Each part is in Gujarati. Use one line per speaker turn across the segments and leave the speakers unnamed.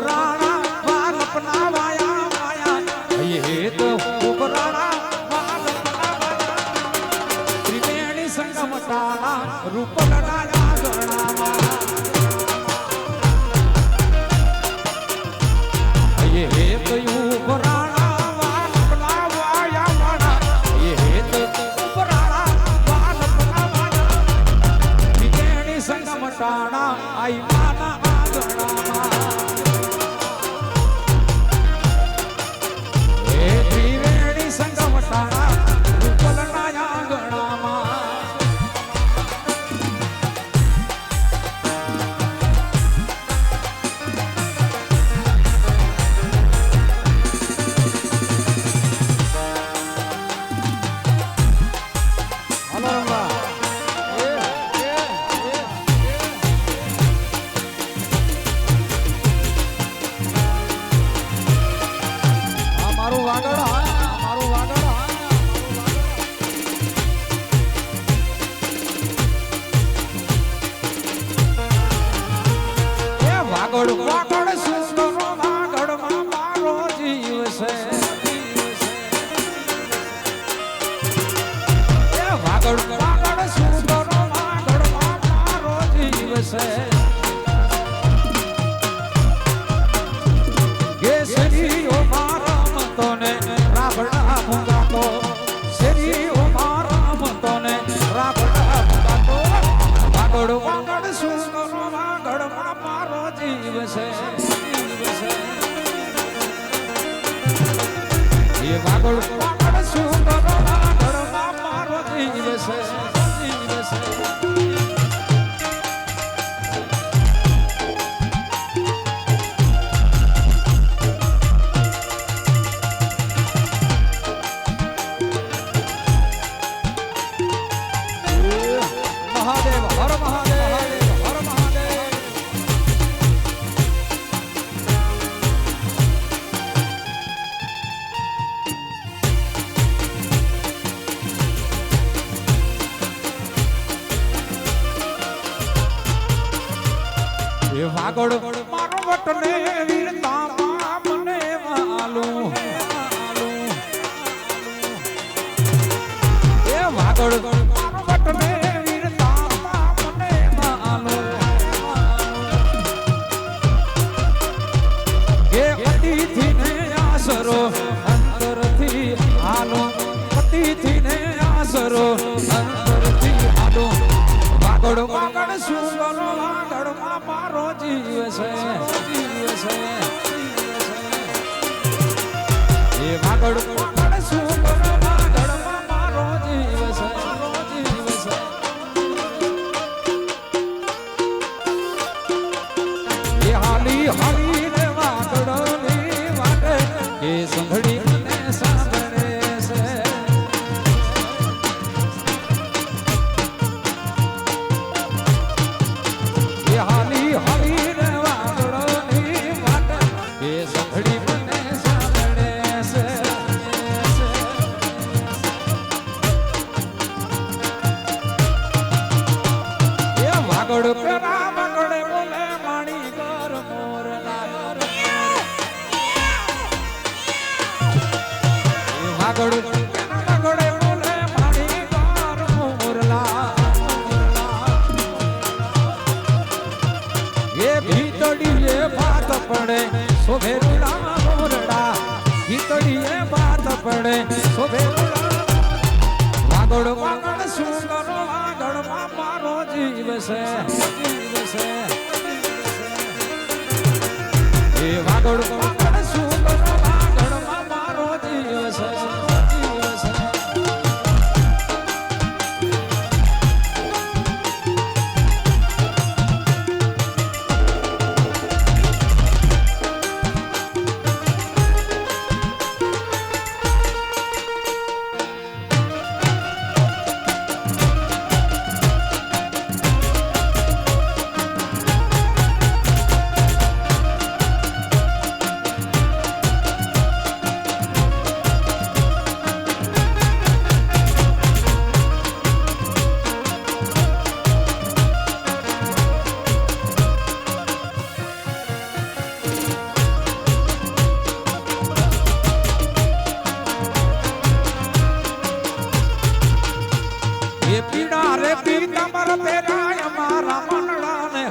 llorar. કરો અંતરથી આડો વાગડ વાગડ શું કરો વાગડમાં મારો જીવ છે જીવ છે એ વાગડ પડે શોભે રૂડા મોરડા. ગીતડીએ ભાત પડે શોભે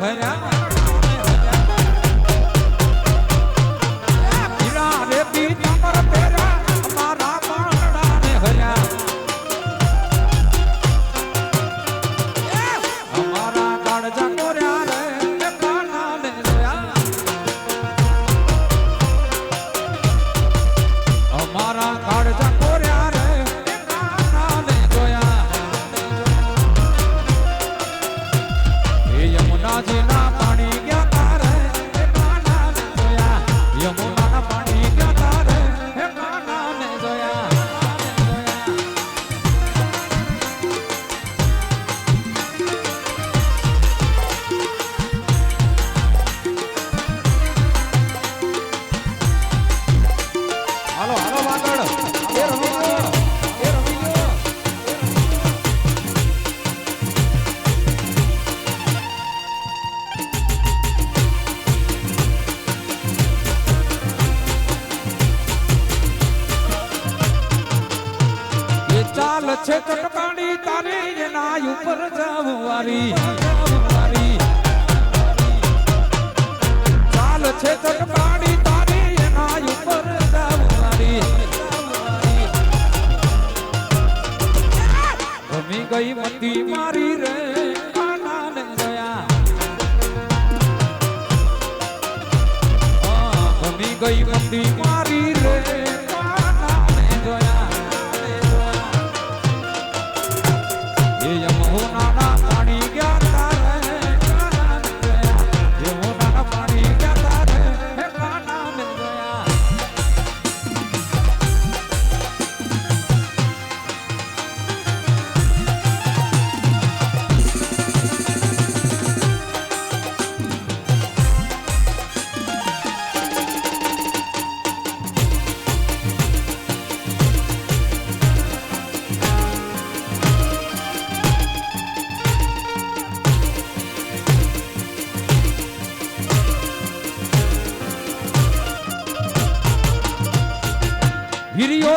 भरा લાલ છે ચટકાણી તારે એના ઉપર જવારી. લાલ છે ચટકાણી તારે એના ઉપર જવારી. રમી ગઈ મતી મારી રે.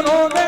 no, no. Oh,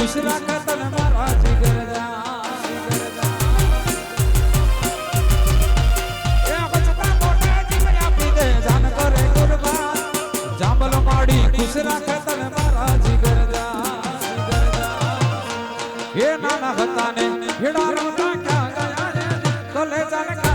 ખુશ રાખા તને મારા જીગરદા. ખુશ રાખે તને મારા જીગરદા. એ નાના હતા ને હિડા રમતા ક્યાં ગયા કલે જાને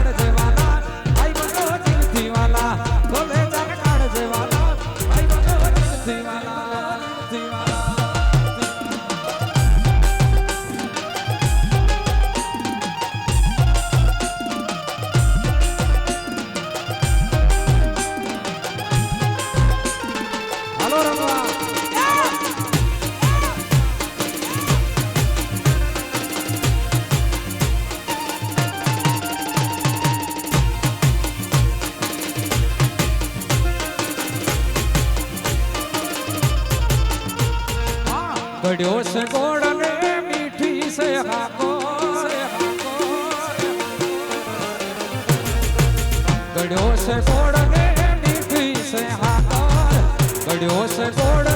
ગળ્યો છે કોડ ને નીકળી છે હાકાર ગળ્યો છે કોડ